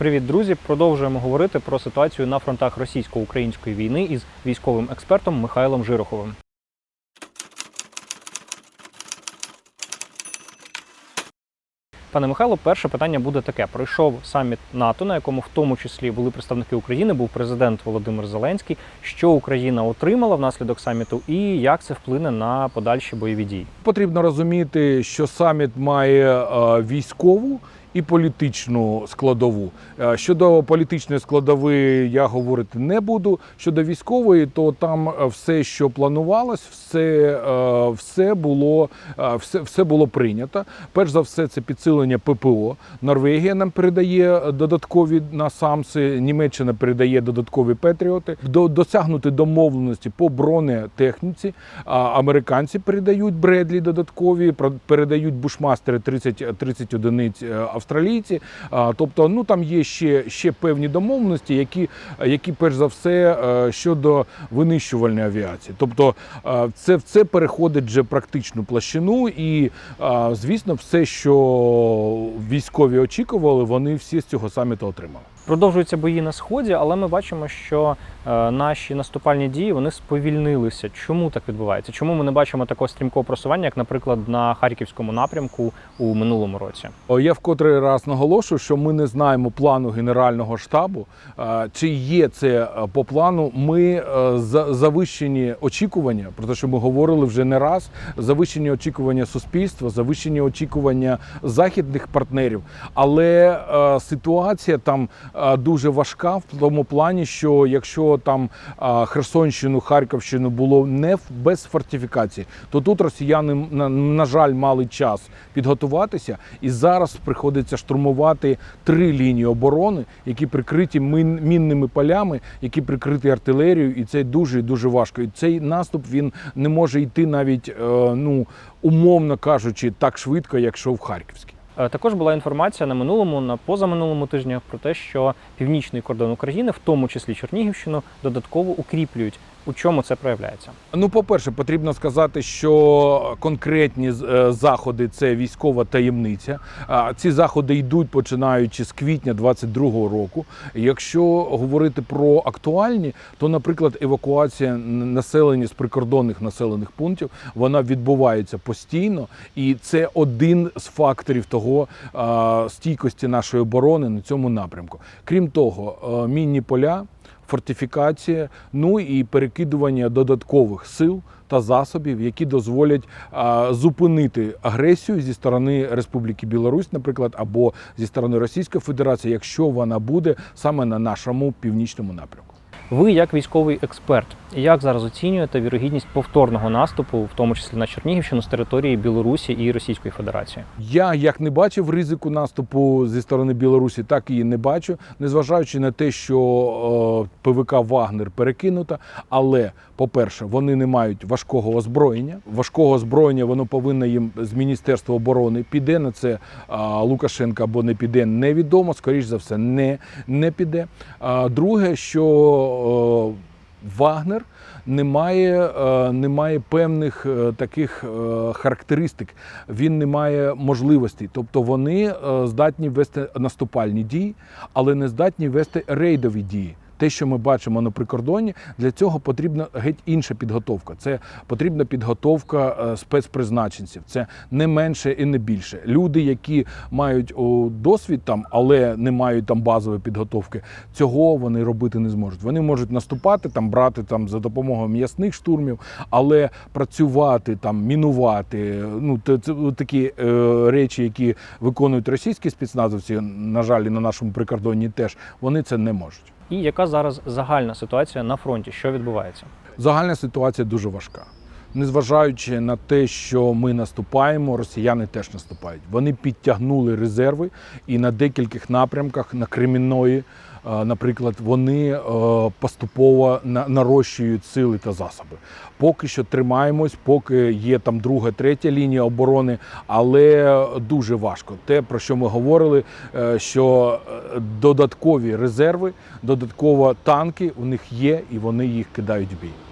Привіт, друзі! Продовжуємо говорити про ситуацію на фронтах російсько-української війни із військовим експертом Михайлом Жироховим. Пане Михайло, перше питання буде таке: пройшов саміт НАТО, на якому в тому числі були представники України, був президент Володимир Зеленський. Що Україна отримала внаслідок саміту, і як це вплине на подальші бойові дії? Потрібно розуміти, що саміт має е, військову і політичну складову. Е, Щодо політичної складової я говорити не буду. Щодо військової, то там е, все, що планувалось, все, е, все було все, все було прийнято. Перш за все, це підсилення ППО. Норвегія нам передає додаткові насамси, Німеччина передає додаткові патріоти. До досягнути домовленості по бронетехніці. Американці передають Бредлі додаткові, передають бушмастери 30, 30 одиниць австралійці. Тобто, ну там є ще, ще певні домовленості, які, які перш за все е, щодо винищувальної авіації. Тобто, е, це, це переходить вже практичну площину, і е, звісно, все, що військові очікували, вони всі з цього саміту отримали. Продовжуються бої на сході, але ми бачимо, що е, наші наступальні дії вони сповільнилися. Чому так відбувається? Чому ми не бачимо такого стрімкого просування, як, наприклад, на харківському напрямку у минулому році? Я вкотрий раз наголошую, що ми не знаємо плану Генерального штабу. Е, Чи є це е, по плану? Ми завищені очікування, про те, що ми говорили вже не раз. Завищені очікування суспільства, завищені очікування західних партнерів. Але ситуація там дуже важка в тому плані, що якщо там Херсонщину, Харківщину було не в- без фортифікації, то тут росіяни на, жаль мали час підготуватися, і зараз приходиться штурмувати три лінії оборони, які прикриті мін, мінними полями, які прикриті артилерією, і це дуже дуже важко. І цей наступ він не може йти навіть е, ну умовно кажучи, так швидко, як йшов Харківський. Е, Також була інформація на минулому, на позаминулому тижнях про те, що північний кордон України, в тому числі Чернігівщину, додатково укріплюють. У чому це проявляється? Ну, по-перше, потрібно сказати, що конкретні е, заходи це військова таємниця. Ці заходи йдуть починаючи з квітня 22-го року. Якщо говорити про актуальні, то, наприклад, евакуація населення з прикордонних населених пунктів вона відбувається постійно, і це один з факторів того а, стійкості нашої оборони на цьому напрямку. Крім того, е, мінні поля фортифікація, ну і перекидування додаткових сил та засобів, які дозволять а, зупинити агресію зі сторони Республіки Білорусь, наприклад, або зі сторони Російської Федерації, якщо вона буде саме на нашому північному напрямку. Ви, як військовий експерт, як зараз оцінюєте вірогідність повторного наступу, в тому числі на Чернігівщину, з території Білорусі і Російської Федерації? Я як не бачив ризику наступу зі сторони Білорусі, так і не бачу, незважаючи на те, що е, ПВК Вагнер перекинута. Але, по-перше, вони не мають важкого озброєння. Важкого озброєння воно повинно їм з Міністерства оборони. Піде на це Лукашенка або не піде, невідомо. Скоріш за все, не, не піде. Друге, що Вагнер не має, е, не має певних е, таких е, характеристик, він не має можливостей. Тобто вони е, здатні вести наступальні дії, але не здатні вести рейдові дії. Те, що ми бачимо на прикордоні, для цього потрібна геть інша підготовка. Це потрібна підготовка е, спецпризначенців. Це не менше і не більше. Люди, які мають досвід там, але не мають там базової підготовки, цього вони робити не зможуть. Вони можуть наступати там, брати там за допомогою м'ясних штурмів, але працювати там, мінувати. Ну це, такі е, речі, які виконують російські спецназовці, на жаль, на нашому прикордонні теж вони це не можуть. І яка зараз загальна ситуація на фронті? Що відбувається? Загальна ситуація дуже важка. Незважаючи на те, що ми наступаємо, росіяни теж наступають. Вони підтягнули резерви і на декількох напрямках на Кремінної, е, наприклад, вони е, поступово нарощують сили та засоби. Поки що тримаємось, поки є там друга, третя лінія оборони, але дуже важко. Те, про що ми говорили, е, що додаткові резерви, додатково танки у них є, і вони їх кидають в бій.